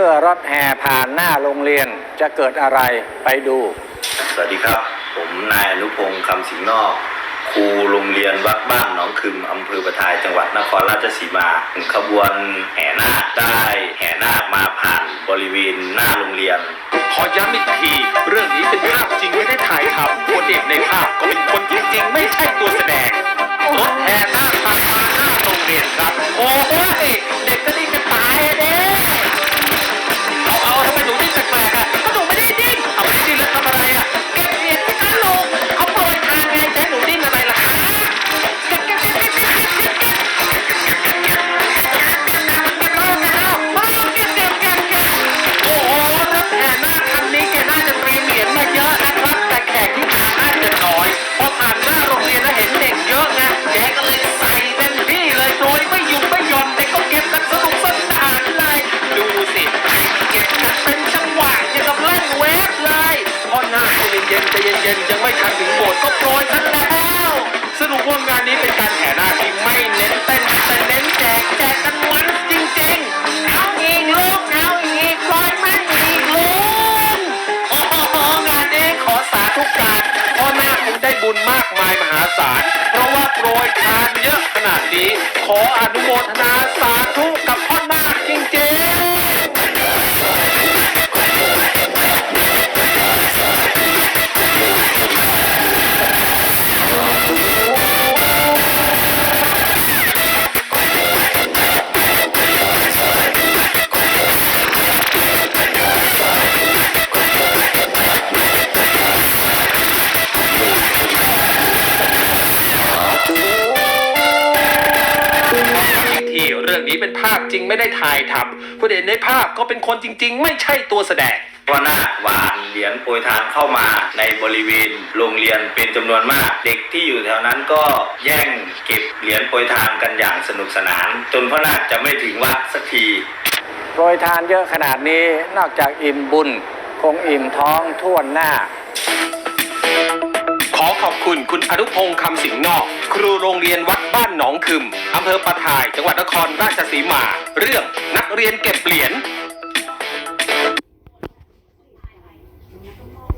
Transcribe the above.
มื่อรถแห่ผ่านหน้าโรงเรียนจะเกิดอะไรไปดู สวัสดีครับ ผมนายอนุพงศ์คำสิงห์นอก ครูโรงเรียนวัดบ้านหนองคึมอำเภอประทายจังหวัดนครราชสีมาขบวนแห่นาคได้แห่นาคมาผ่านบริเวณหน้าโรงเรียน ขอย้ำอีกที เรื่องนี้เป็นภาพจริงไม่ได้ถ่ายทำคนเอกในภาพก็เป็นคนจริงๆ ไม่ใช่ตัวแสดง เย็นๆยังไม่ทันถึงโบสถ์ก็โปรยซะแล้วสรุปว่างานนี้เป็นการแห่นาคที่ไม่เน้นเต้นแต่เน้นแจกแจกกันมันจริงๆเอาอีกลูกเอาอีกปล่อยมันอีกลุงโอ้โหงานนี้ขอสาธุการพ่อนาคคงได้บุญมากมายมหาศาลเพราะว่าโปรยทานเยอะขนาดนี้ ขออนุโมทนาสาธุกับพ่อนา อีกทีเรื่องนี้เป็นภาพจริงไม่ได้ถ่ายทำผู้เด่นในภาพก็เป็นคนจริง ๆ ไม่ใช่ตัวแสดงว่านาคหวานเหรียญโปรยทานเข้ามาในบริเวณโรงเรียนเป็นจำนวนมาก เด็กที่อยู่แถวนั้นก็แย่งเก็บเหรียญโปรยทานกันอย่างสนุกสนาน จนพระนาคจะไม่ถึงวัดสักทีโปรยทานเยอะขนาดนี้นอกจากอิ่มบุญ คงอิ่มท้องท่วนหน้าขอขอบ คุณ คุณอนุพงศ์คำสิงห์นอก ครูโรงเรียนวัดบ้านหนองคึมอำเภอปะทาย จังหวัดนครราชสีมา เรื่องนักเรียนเก็บเหรียญ